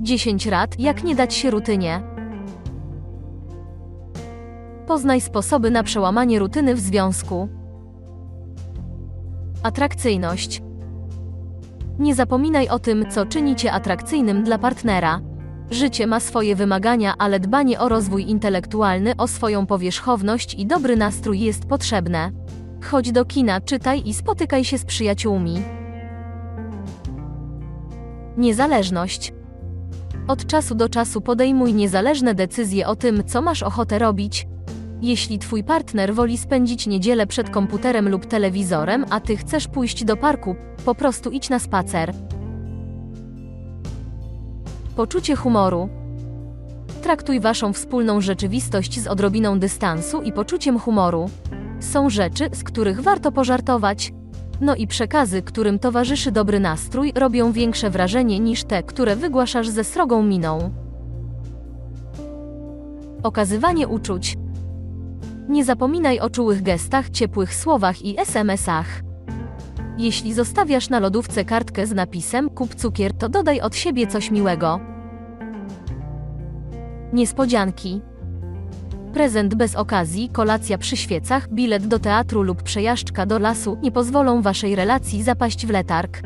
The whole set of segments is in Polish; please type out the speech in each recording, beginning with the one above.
10 rad, jak nie dać się rutynie. Poznaj sposoby na przełamanie rutyny w związku. Atrakcyjność. Nie zapominaj o tym, co czyni cię atrakcyjnym dla partnera. Życie ma swoje wymagania, ale dbanie o rozwój intelektualny, o swoją powierzchowność i dobry nastrój jest potrzebne. Chodź do kina, czytaj i spotykaj się z przyjaciółmi. Niezależność. Od czasu do czasu podejmuj niezależne decyzje o tym, co masz ochotę robić. Jeśli twój partner woli spędzić niedzielę przed komputerem lub telewizorem, a ty chcesz pójść do parku, po prostu idź na spacer. Poczucie humoru. Traktuj waszą wspólną rzeczywistość z odrobiną dystansu i poczuciem humoru. Są rzeczy, z których warto pożartować. No i przekazy, którym towarzyszy dobry nastrój, robią większe wrażenie niż te, które wygłaszasz ze srogą miną. Okazywanie uczuć. Nie zapominaj o czułych gestach, ciepłych słowach i SMS-ach. Jeśli zostawiasz na lodówce kartkę z napisem kup cukier, to dodaj od siebie coś miłego. Niespodzianki. Prezent bez okazji, kolacja przy świecach, bilet do teatru lub przejażdżka do lasu nie pozwolą waszej relacji zapaść w letarg.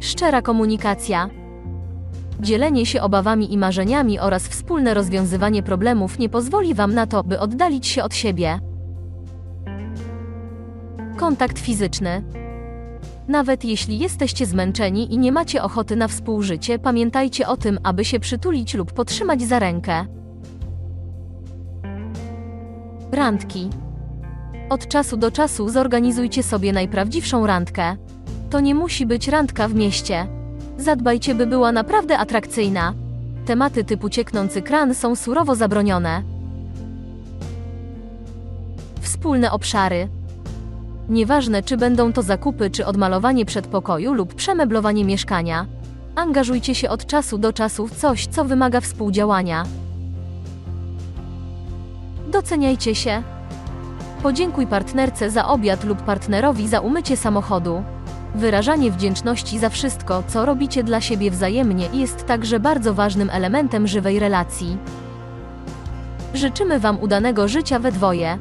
Szczera komunikacja. Dzielenie się obawami i marzeniami oraz wspólne rozwiązywanie problemów nie pozwoli wam na to, by oddalić się od siebie. Kontakt fizyczny. Nawet jeśli jesteście zmęczeni i nie macie ochoty na współżycie, pamiętajcie o tym, aby się przytulić lub potrzymać za rękę. Randki. Od czasu do czasu zorganizujcie sobie najprawdziwszą randkę. To nie musi być randka w mieście. Zadbajcie, by była naprawdę atrakcyjna. Tematy typu cieknący kran są surowo zabronione. Wspólne obszary. Nieważne, czy będą to zakupy, czy odmalowanie przedpokoju lub przemeblowanie mieszkania. Angażujcie się od czasu do czasu w coś, co wymaga współdziałania. Doceniajcie się. Podziękuj partnerce za obiad lub partnerowi za umycie samochodu. Wyrażanie wdzięczności za wszystko, co robicie dla siebie wzajemnie, jest także bardzo ważnym elementem żywej relacji. Życzymy Wam udanego życia we dwoje.